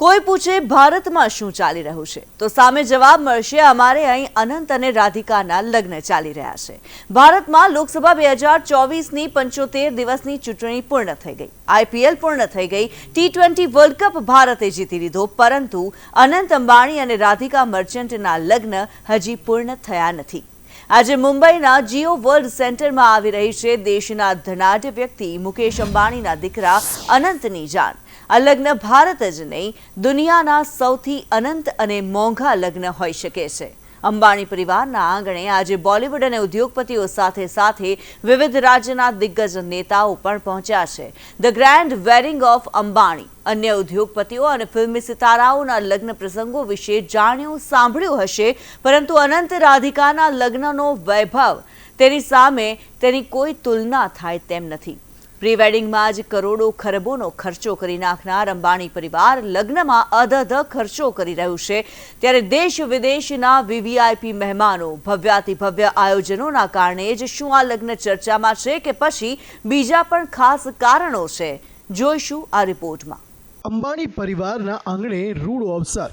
કોઈ પૂછે ભારતમાં શું ચાલી રહ્યું છે? તો સામે જવાબ મળશે, અમારે અહીં અનંત અને રાધિકાના લગ્ન ચાલી રહ્યા છે. ભારતમાં લોકસભા બે હજાર ચોવીસની પંચોતેર દિવસની ચૂંટણી પૂર્ણ થઈ ગઈ. આઈપીએલ પૂર્ણ થઈ ગઈ. ટી ટ્વેન્ટી વર્લ્ડ કપ ભારતે જીતી લીધો, પરંતુ અનંત અંબાણી અને રાધિકા મર્ચન્ટના લગ્ન હજી પૂર્ણ થયા નથી. આજે મુંબઈના જીઓ વર્લ્ડ સેન્ટરમાં આવી રહી છે દેશના ધનાઢ્ય વ્યક્તિ મુકેશ અંબાણીના દીકરા અનંતની જાન. આ લગ્ન ભારત જ નહીં, દુનિયાના સૌથી અનંત અને મોંઘા લગ્ન હોઈ શકે છે. અંબાણી પરિવારના આંગણે આજે બોલિવૂડ અને ઉદ્યોગપતિઓ સાથે સાથે વિવિધ રાજ્યના દિગ્ગજ નેતાઓ પણ પહોંચ્યા છે. The grand wedding of Ambani. અન્ય ઉદ્યોગપતિઓ અને ફિલ્મી સિતારાઓના લગ્ન પ્રસંગો વિશે જાણ્યું, સાંભળ્યું હશે, પરંતુ અનંત રાધિકાના લગ્નનો વૈભવ તેની સામે તેની કોઈ તુલના થાય તેમ નથી. પ્રી વેડિંગમાં જ કરોડો ખરબોનો ખર્ચો કરી નાખનાર અંબાણી પરિવાર લગ્નમાં અધધ ખર્ચો કરી રહ્યું છે. ત્યારે દેશ વિદેશના વીવીઆઈપી મહેમાનો ભવ્યાતિ ભવ્ય આયોજનોના કારણે જ શું આ લગ્ન ચર્ચામાં છે કે પછી બીજા પણ ખાસ કારણો છે? જોઈશું આ રિપોર્ટમાં. અંબાણી પરિવારના આંગણે રૂડો અવસર.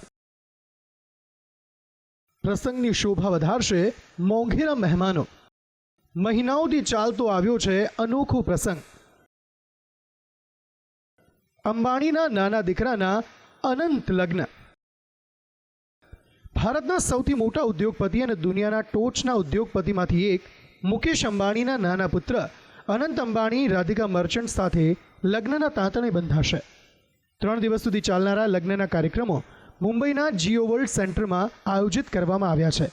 પ્રસંગની શોભા વધારશે મોંઘેરા મહેમાનો. મહિનાઓથી ચાલતો આવ્યો છે અનોખો પ્રસંગ. અંબાણીના નાના દીકરાના અનંત લગ્ન. ભારતના સૌથી મોટા ઉદ્યોગપતિ અને દુનિયાના ટોચના ઉદ્યોગપતિમાંથી એક મુકેશ અંબાણીના નાના પુત્ર અનંત અંબાણી રાધિકા મર્ચન્ટ સાથે લગ્નના તાંતણે બંધાશે. ત્રણ દિવસ સુધી ચાલનારા લગ્નના કાર્યક્રમો મુંબઈના જીઓ વર્લ્ડ સેન્ટરમાં આયોજિત કરવામાં આવ્યા છે.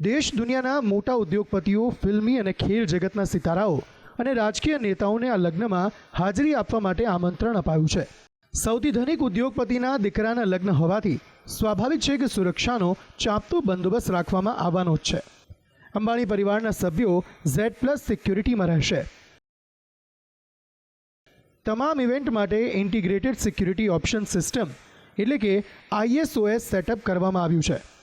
દેશ દુનિયાના મોટા ઉદ્યોગપતિઓ, ફિલ્મી અને ખેલ જગતના સિતારાઓ અને રાજકીય નેતાઓને આ લગ્નમાં હાજરી આપવા માટે આમંત્રણ અપાયું છે. સૌથી ધનિક ઉદ્યોગપતિના દીકરાના લગ્ન હોવાથી સ્વાભાવિક છે કે સુરક્ષાનો ચાંપતો બંદોબસ્ત રાખવામાં આવવાનો જ છે. અંબાણી પરિવારના સભ્યો ઝેડ પ્લસ સિક્યુરિટીમાં રહેશે. તમામ ઇવેન્ટ માટે ઇન્ટિગ્રેટેડ સિક્યુરિટી ઓપ્શન સિસ્ટમ એટલે કે આઈએસઓએસ સેટઅપ કરવામાં આવ્યું છે.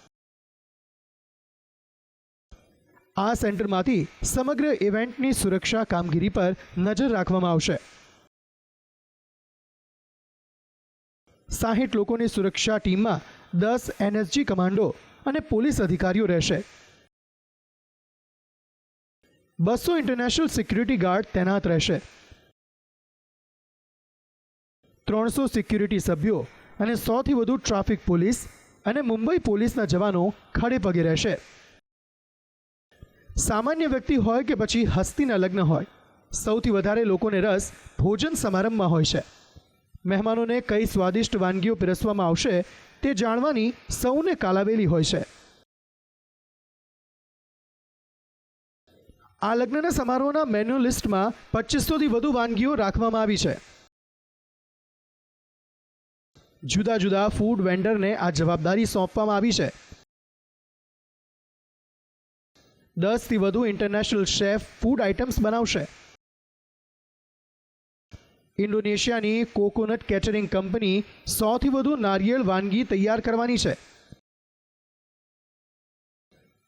આ સેન્ટરમાંથી સમગ્ર ઇવેન્ટની સુરક્ષા કામગીરી પર નજર રાખવામાં આવશે. સાહીઠ લોકોની સુરક્ષા ટીમમાં દસ એનએસજી કમાન્ડો અને પોલીસ અધિકારીઓ રહેશે. બસો ઇન્ટરનેશનલ સિક્યુરિટી ગાર્ડ તૈનાત રહેશે. ત્રણસો સિક્યુરિટી સભ્યો અને સોથી વધુ ટ્રાફિક પોલીસ અને મુંબઈ પોલીસના જવાનો ખડે પગે રહેશે. સામાન્ય વ્યક્તિ હોય કે પછી હસ્તીના લગ્ન હોય, સૌથી વધારે લોકોને રસ ભોજન સમારંભમાં હોય છે. મહેમાનોને કઈ સ્વાદિષ્ટ વાનગીઓ પીરસવામાં આવશે તે જાણવાની સૌને કાલાવેલી હોય છે. આ લગ્નના સમારોહના મેન્યુ લિસ્ટમાં પચીસોથી વધુ વાનગીઓ રાખવામાં આવી છે. જુદા જુદા ફૂડ વેન્ડરને આ જવાબદારી સોંપવામાં આવી છે. દસથી વધુ ઇન્ટરનેશનલ શેફ ફૂડ આઇટમ્સ બનાવશે. ઇન્ડોનેશિયાની કોકોનટ કેટરિંગ કંપની સોથી વધુ નારિયેળ વાનગી તૈયાર કરવાની છે.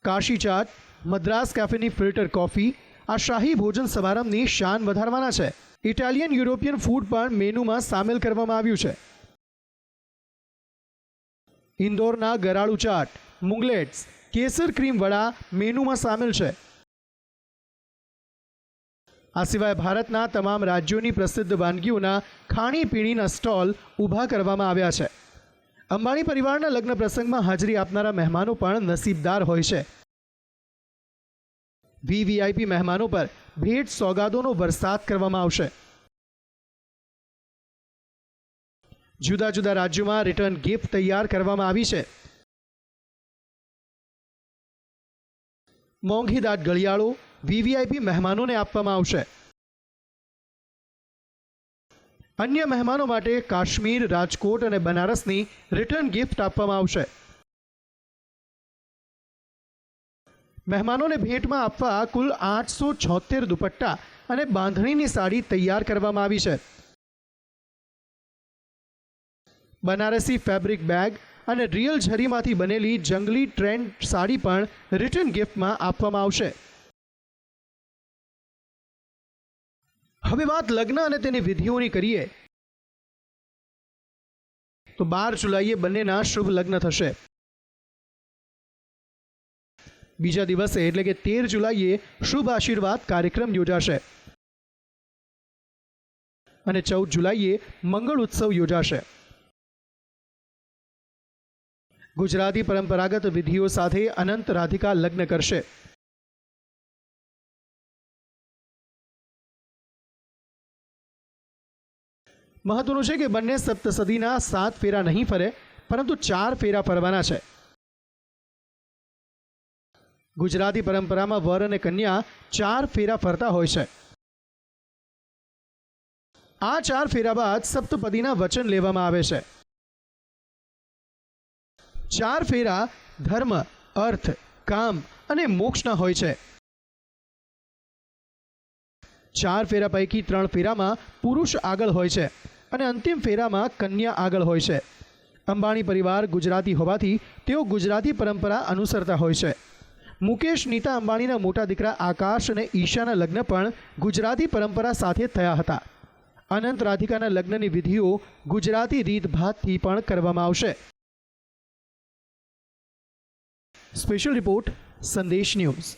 કાશી ચાટ, મદ્રાસ કેફેની ફિલ્ટર કોફી આ શાહી ભોજન સમારંભની શાન વધારવાના છે. ઇટાલિયન, યુરોપિયન ફૂડ પણ મેનુમાં સામેલ કરવામાં આવ્યું છે. ઇન્દોરના ગરાળુ ચાટ, મુંગલેટ્સ કેસર ક્રીમ વડા મેનુમાં સામેલ છે. આ સિવાય ભારતના તમામ રાજ્યોની પ્રસિદ્ધ વાનગીઓના ખાણીપીણીના સ્ટોલ ઊભા કરવામાં આવ્યા છે. અંબાણી પરિવારના લગ્ન પ્રસંગમાં હાજરી આપનારા મહેમાનો પણ નસીબદાર હોય છે. વીવીઆઈપી મહેમાનો પર ભેટ સોગાદોનો વરસાદ કરવામાં આવશે. જુદા જુદા રાજ્યોમાં રિટર્ન ગિફ્ટ તૈયાર કરવામાં આવી છે. મોંઘીદાટ ગળિયાળો વીવીઆઈપી મહેમાનોને આપવામાં આવશે. અન્ય મહેમાનો માટે કાશ્મીર, રાજકોટ અને બનારસની રિટર્ન ગિફ્ટ આપવામાં આવશે. મહેમાનોને ભેટમાં આપવા કુલ આઠસો છોતેર દુપટ્ટા અને બાંધણીની સાડી તૈયાર કરવામાં આવી છે. બનારસી ફેબ્રિક બેગ અને રિયલ ઝરીમાંથી બનેલી જંગલી ટ્રેન્ડ સાડી પણ રિટર્ન ગિફ્ટમાં આપવામાં આવશે. હવે વાત લગ્ન અને તેની વિધિઓની કરીએ. તો બાર જુલાઈએ બંનેના શુભ લગ્ન થશે. બીજા દિવસે એટલે કે તેર જુલાઈએ શુભ આશીર્વાદ કાર્યક્રમ યોજાશે. અને ચૌદ જુલાઈએ મંગળ ઉત્સવ યોજાશે. ગુજરાતી પરંપરાગત વિધિઓ સાથે અનંત રાધિકા લગ્ન કરશે. મહત્વનું છે કે બંને સપ્તસદીના સાત ફેરા નહીં ફરે, પરંતુ ચાર ફેરા ફરવાના છે. ગુજરાતી પરંપરામાં વર અને કન્યા ચાર ફેરા ફરતા હોય છે. આ ચાર ફેરા બાદ સપ્તપદીના વચન લેવામાં આવે છે. ચાર ફેરા ધર્મ, અર્થ, કામ અને મોક્ષના હોય છે. ચાર ફેરા પૈકી ત્રણ ફેરામાં પુરુષ આગળ હોય છે અને અંતિમ ફેરામાં કન્યા આગળ હોય છે. અંબાણી પરિવાર ગુજરાતી હોવાથી તેઓ ગુજરાતી પરંપરા અનુસરતા હોય છે. મુકેશ, નીતા અંબાણીના મોટા દીકરા આકાશ અને ઈશાના લગ્ન પણ ગુજરાતી પરંપરા સાથે થયા હતા. અનંત રાધિકાના લગ્નની વિધિઓ ગુજરાતી રીતભાતથી પણ કરવામાં આવશે. Special Report, Sandesh News.